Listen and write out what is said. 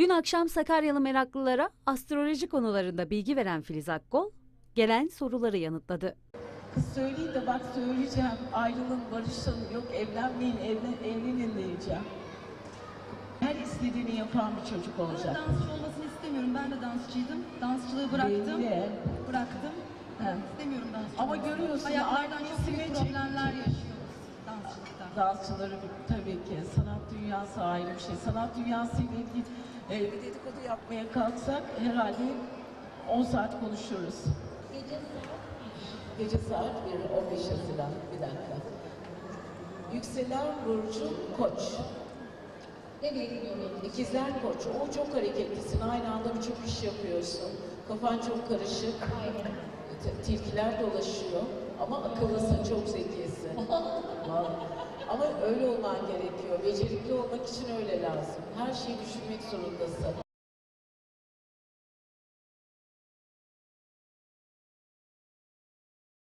Dün akşam Sakaryalı meraklılara astroloji konularında bilgi veren Filiz Akkol, gelen soruları yanıtladı. Kız söyleyin de bak söyleyeceğim. Ayrılın, barışın, yok evlenmeyin, evlen, evlenin diyeceğim. Her istediğini yapan bir çocuk Ama olacak. dansçı olmasını istemiyorum. Ben de dansçıydım. Dansçılığı bıraktım. Belli. Bıraktım. He. İstemiyorum dansçı Ama görüyorsun, Hayatlardan çok büyük problemler yaşıyoruz dansçılıkta. Dansçıları tabii ki dünyası ayrı bir şey. Sanat dünyası ile ilgili e, bir dedikodu yapmaya kalksak herhalde 10 saat konuşuruz. Gece saat 1, 15 Haziran. Bir dakika. Yükselen Burcu Koç. İkizler Koç. O çok hareketlisin. Aynı anda birçok iş yapıyorsun. Kafan çok karışık. T- Tilkiler dolaşıyor. Ama akıllısın, çok zekisin. Vallahi. Ama öyle olman gerekiyor. Becerikli olmak için öyle lazım. Her şeyi düşünmek zorundasın.